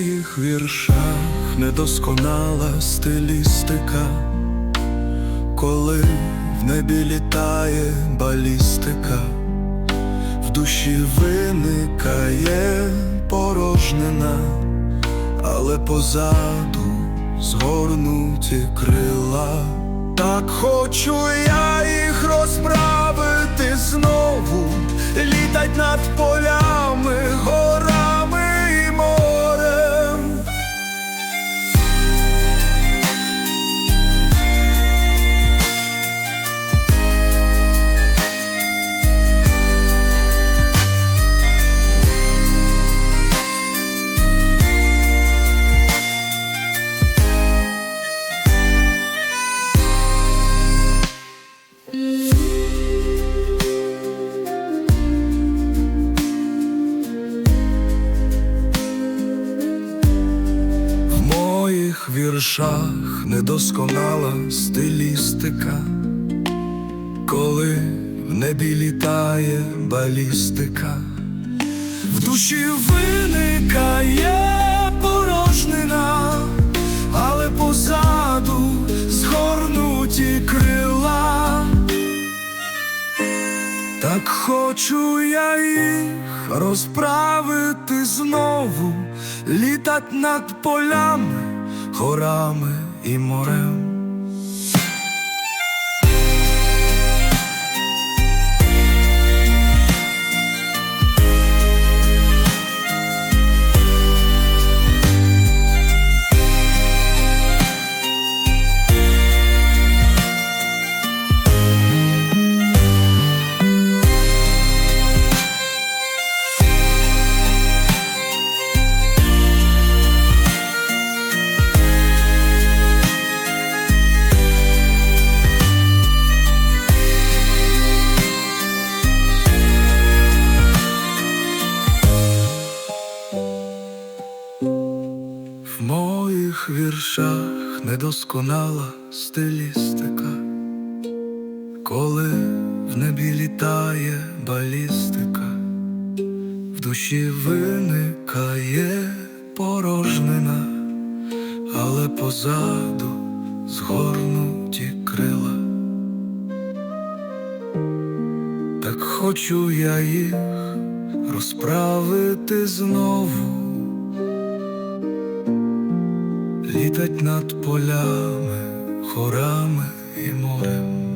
моїх віршах недосконала стилістика, коли в небі літає балістика, в душі виникає порожнина, але позаду згорнуті крила. Так хочу я їх розправити знову, літать над полями, моїх віршах недосконала стилістика, коли в небі літає балістика, в душі виникає порожнина, але позаду згорнуті крила. Так хочу я їх розправити знову, літать над полями, горами і морем. Моїх віршах недосконала стилістика, коли в небі літає балістика, в душі виникає порожнина, але позаду згорнуті крила. Так хочу я їх розправити знову. Літать над полями, хорами і морем.